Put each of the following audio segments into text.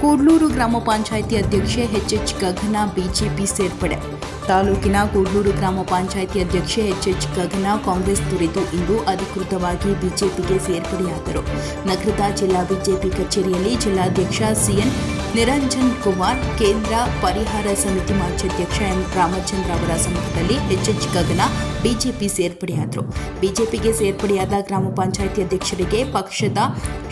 ಕೂಡ್ಲೂರು ಗ್ರಾಮ ಪಂಚಾಯಿತಿ ಅಧ್ಯಕ್ಷೆ H H ಗಗನ BJP ಸೇರ್ಪಡೆ. ತಾಲೂಕಿನ ಕೂಡ್ಲೂರು ಗ್ರಾಮ ಪಂಚಾಯಿತಿ ಅಧ್ಯಕ್ಷೆ ಎಚ್ ಎಚ್ ಗಗನ ಕಾಂಗ್ರೆಸ್ ತೊರೆದು ಇಂದು ಅಧಿಕೃತವಾಗಿ ಬಿಜೆಪಿಗೆ ಸೇರ್ಪಡೆಯಾದರು. ನಗರದ ಜಿಲ್ಲಾ ಬಿಜೆಪಿ ಕಚೇರಿಯಲ್ಲಿ ಜಿಲ್ಲಾಧ್ಯಕ್ಷ ಸಿಎನ್ ನಿರಂಜನ್ ಕುಮಾರ್, ಕೇಂದ್ರ ಪರಿಹಾರ ಸಮಿತಿ ಮಾಜಿ ಎಂ ರಾಮಚಂದ್ರ ಅವರ ಸಮ್ಮುಖದಲ್ಲಿ ಎಚ್ ಎಚ್ ಗಗನ ಬಿಜೆಪಿ ಸೇರ್ಪಡೆಯಾದರು. ಬಿಜೆಪಿಗೆ ಸೇರ್ಪಡೆಯಾದ ಗ್ರಾಮ ಪಂಚಾಯಿತಿ ಅಧ್ಯಕ್ಷರಿಗೆ ಪಕ್ಷದ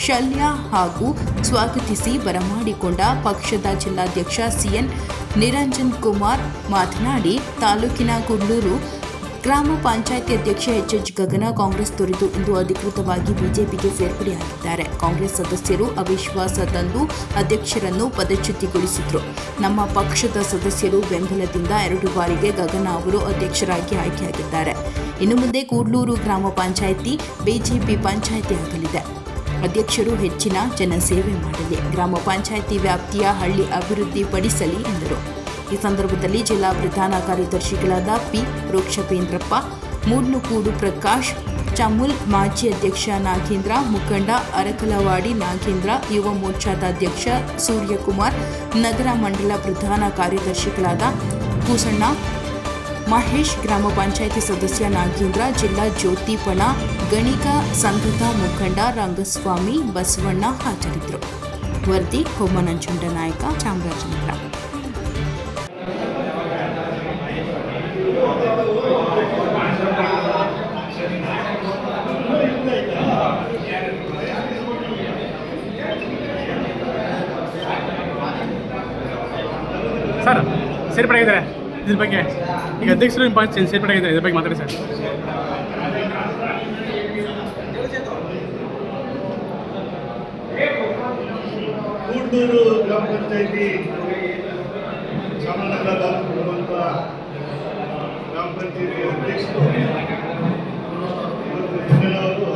ಶಲ್ಯ ಹಾಗೂ ಸ್ವಾಗತಿಸಿ ಬರಮಾಡಿಕೊಂಡ ಪಕ್ಷದ ಜಿಲ್ಲಾಧ್ಯಕ್ಷ ಸಿಎನ್ ನಿರಂಜನ್ ಕುಮಾರ್ ಮಾತನಾಡಿ, ತಾಲೂಕಿನ ಕುಡ್ಲೂರು ಗ್ರಾಮ ಪಂಚಾಯಿತಿ ಅಧ್ಯಕ್ಷ ಎಚ್ ಎಚ್ ಗಗನ ಕಾಂಗ್ರೆಸ್ ತೊರೆದು ಇಂದು ಅಧಿಕೃತವಾಗಿ ಬಿಜೆಪಿಗೆ ಸೇರ್ಪಡೆಯಾಗಿದ್ದಾರೆ. ಕಾಂಗ್ರೆಸ್ ಸದಸ್ಯರು ಅವಿಶ್ವಾಸ ತಂದು ಅಧ್ಯಕ್ಷರನ್ನು ಪದಚ್ಯುತಿಗೊಳಿಸಿದ್ರು. ನಮ್ಮ ಪಕ್ಷದ ಸದಸ್ಯರು ಬೆಂಬಲದಿಂದ ಎರಡು ಬಾರಿಗೆ ಗಗನ ಅವರು ಅಧ್ಯಕ್ಷರಾಗಿ ಆಯ್ಕೆಯಾಗಿದ್ದಾರೆ. ಇನ್ನು ಮುಂದೆ ಕೂಡ್ಲೂರು ಗ್ರಾಮ ಪಂಚಾಯಿತಿ, ಬಿಜೆಪಿ ಪಂಚಾಯಿತಿ ಆಗಲಿದೆ ಅಧ್ಯಕ್ಷರು ಹೆಚ್ಚಿನ ಜನಸೇವೆ ಮಾಡಲಿ. ಗ್ರಾಮ ಪಂಚಾಯಿತಿ ವ್ಯಾಪ್ತಿಯ ಹಳ್ಳಿ ಅಭಿವೃದ್ಧಿ ಪಡಿಸಲಿ ಎಂದರು. ಈ ಸಂದರ್ಭದಲ್ಲಿ ಜಿಲ್ಲಾ ಪ್ರಧಾನ ಕಾರ್ಯದರ್ಶಿಗಳಾದ ಪಿ. ರೋಕ್ಷಪೇಂದ್ರಪ್ಪ ಮೂರ್ನುಕೂಡು ಪ್ರಕಾಶ್, ಚಮುಲ್ ಮಾಜಿ ಅಧ್ಯಕ್ಷ ನಾಗೇಂದ್ರ, ಮುಖಂಡ ಅರಕಲವಾಡಿ ನಾಗೇಂದ್ರ, ಯುವ ಮೋರ್ಚಾದ ಅಧ್ಯಕ್ಷ ಸೂರ್ಯಕುಮಾರ್, ನಗರ ಮಂಡಲ ಪ್ರಧಾನ ಕಾರ್ಯದರ್ಶಿಗಳಾದ ಕೂಸಣ್ಣ ಮಹೇಶ್ ಗ್ರಾಮ ಪಂಚಾಯಿತಿ ಸದಸ್ಯ ನಾಗೇಂದ್ರ, ಜಿಲ್ಲಾ ಜ್ಯೋತಿಪಣ, ಗಣಿಕ ಸಂಘದ ಮುಖಂಡ ರಂಗಸ್ವಾಮಿ, ಬಸವಣ್ಣ ಹಾಜರಿದ್ದರು. ವರದಿ ಕೊಮ್ಮನಂಜುಂಡ ನಾಯಕ, ಚಾಮರಾಜನಗರ. ಸರ್ ಸೇರ್ಪಡೆ ಆಗಿದ್ದಾರೆ ಇದ್ರ ಬಗ್ಗೆ ಈಗ ಅಧ್ಯಕ್ಷರು ಪಾಸ್ ಸೇರ್ಪಡೆ ಆಗಿದ್ದಾರೆ ಇದ್ರ ಬಗ್ಗೆ ಮಾತಾಡಿ ಸರ್. ಕೂಡ್ನೂರು ಗ್ರಾಮ ಪಂಚಾಯತಿ ಚಾಮರಾಜನಗರ ತಾಲೂಕು ಬರುವಂಥ ಗ್ರಾಮ ಪಂಚಾಯತಿ ಅಧ್ಯಕ್ಷರು ಅವರು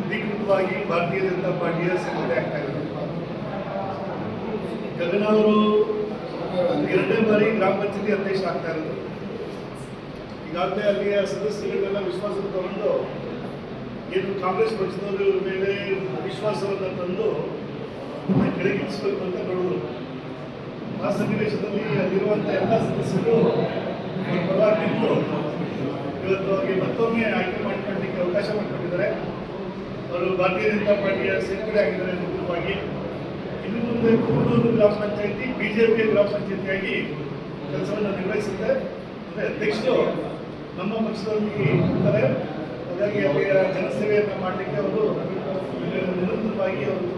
ಅಧಿಕೃತವಾಗಿ ಭಾರತೀಯ ಜನತಾ ಪಾರ್ಟಿಯ ಸೇರ್ಪಡೆ ಆಗ್ತಾ ಇದ್ದಾರೆ. ಗಗನ ಅವರು ಎರಡನೇ ಬಾರಿ ಗ್ರಾಮ ಪಂಚಾಯತಿ ಅಧ್ಯಕ್ಷ ಆಗ್ತಾ ಇರೋದು. ಈಗಾಗಲೇ ಅಲ್ಲಿಯ ಸದಸ್ಯರುಗಳೆಲ್ಲ ವಿಶ್ವಾಸ ತಗೊಂಡು ಏನು ಕಾಂಗ್ರೆಸ್ ಪಕ್ಷದವರ ಮೇಲೆ ವಿಶ್ವಾಸವನ್ನು ತಂದು ಕೆಳಗಿಸಬೇಕು ಅಂತ ನೋಡಿದ್ರು ಆ ಸನ್ನಿವೇಶದಲ್ಲಿ ಅಲ್ಲಿರುವಂಥ ಎಲ್ಲ ಸದಸ್ಯರು ಪರವಾಗಿ ಇವತ್ತು ಅವರಿಗೆ ಮತ್ತೊಮ್ಮೆ ಆಯ್ಕೆ ಮಾಡಿಕೊಳ್ಳಿಕ್ಕೆ ಅವಕಾಶ ಮಾಡಿಕೊಟ್ಟಿದ್ದಾರೆ ಅವರು ಭಾರತೀಯ ಜನತಾ ಪಾರ್ಟಿಯ ಸೇರ್ಪಡೆ ಆಗಿದ್ದಾರೆ ಅಧಿಕೃತವಾಗಿ ಇನ್ನು ಮುಂದೆ ಕೂಡೂರು ಗ್ರಾಮ ಪಂಚಾಯತಿ, ಬಿಜೆಪಿ ಗ್ರಾಮ ಪಂಚಾಯತಿಯಾಗಿ ಕೆಲಸವನ್ನು ನಿರ್ವಹಿಸುತ್ತೆ. ಅಧ್ಯಕ್ಷರು ನಮ್ಮ ಪಕ್ಷದಲ್ಲಿ ಇರ್ತಾರೆ. ಹಾಗಾಗಿ ಅಲ್ಲಿಯ ಜನಸೇವೆಯನ್ನು ಮಾಡಲಿಕ್ಕೆ ಅವರು ನಿರಂತರವಾಗಿ ಅವರು